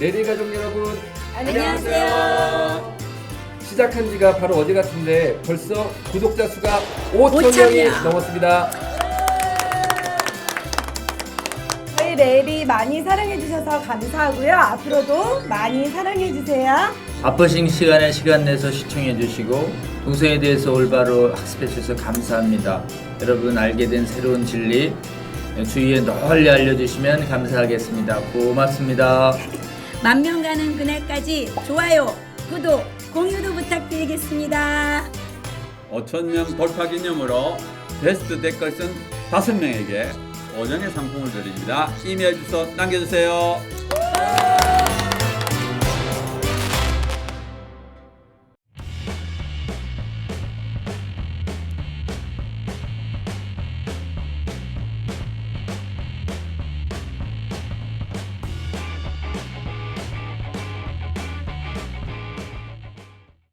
레디 가족 여러분 안녕하세요. 시작한 지가 바로 어제 같은데 벌써 구독자 수가 5천 오천 명이 명. 넘었습니다. 저희 레리 많이 사랑해주셔서 감사하고요. 앞으로도 많이 사랑해주세요. 바쁘신 시간에 시간 내서 시청해 주시고 동성에 대해서 올바로 학습해 주셔서 감사합니다. 여러분 알게 된 새로운 진리 주위에 널리 알려주시면 감사하겠습니다. 고맙습니다. 만 명 가는 그날까지 좋아요, 구독, 공유도 부탁드리겠습니다. 5천명 돌파 기념으로 베스트 댓글 쓴 5명에게 5년의 상품을 드립니다. 이메일 주소 남겨주세요.